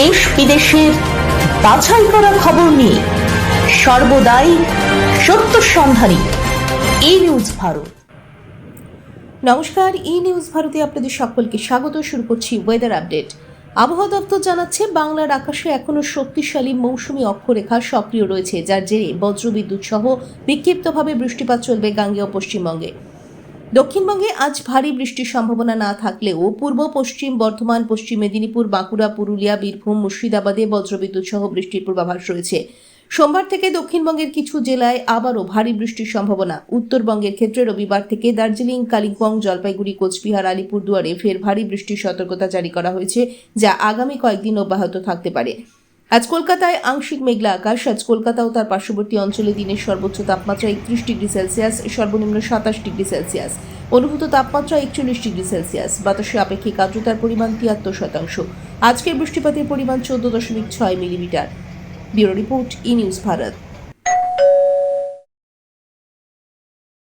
দেশ বিদেশের বাছাই করা খবর নিয়ে সর্বদাই সত্য সন্ধানী এই নিউজ ভারত। নমস্কার ই নিউজ ভারতে আপনাদের সকলকে স্বাগত। শুরু করছি ওয়েদার আপডেট আবহাওয়া দপ্তর জানাচ্ছে, বাংলার আকাশে এখনও শক্তিশালী মৌসুমী অক্ষরেখা সক্রিয় রয়েছে, যার জেরে বজ্রবিদ্যুৎ সহ বিক্ষিপ্তভাবে বৃষ্টিপাত চলবে গাঙ্গেয় পশ্চিমবঙ্গে। দক্ষিণবঙ্গে আজ ভারী বৃষ্টির সম্ভাবনা না থাকলেও পূর্ব, পশ্চিম, বর্ধমান, পশ্চিম মেদিনীপুর, বাঁকুড়া, পুরুলিয়া, বীরভূম, মুর্শিদাবাদে বজ্রবিদ্যুৎ সহ বৃষ্টির পূর্বাভাস রয়েছে। সোমবার থেকে দক্ষিণবঙ্গের কিছু জেলায় আবারও ভারী বৃষ্টির সম্ভাবনা। উত্তরবঙ্গের ক্ষেত্রে রবিবার থেকে দার্জিলিং, কালিম্পং, জলপাইগুড়ি, কোচবিহার, আলিপুরদুয়ারে ফের ভারী বৃষ্টির সতর্কতা জারি করা হয়েছে, যা আগামী কয়েকদিন অব্যাহত থাকতে পারে। আজ কলকাতায় আংশিক মেঘলা আকাশ, আজ কলকাতা ও তার পার্শ্ববর্তী অঞ্চলে দিনের সর্বোচ্চ তাপমাত্রা একত্রিশ ডিগ্রি সেলসিয়াস, সর্বনিম্ন সাতাশ ডিগ্রি সেলসিয়াস। অনুভূত তাপমাত্রা একচল্লিশ ডিগ্রি সেলসিয়াস। বাতাসে আপেক্ষিক আর্দ্রতার পরিমাণ তিয়াত্তর শতাংশ। আজকের বৃষ্টিপাতের পরিমাণ চোদ্দ দশমিক ছয় millimetre. Bureau report, E news Bharat.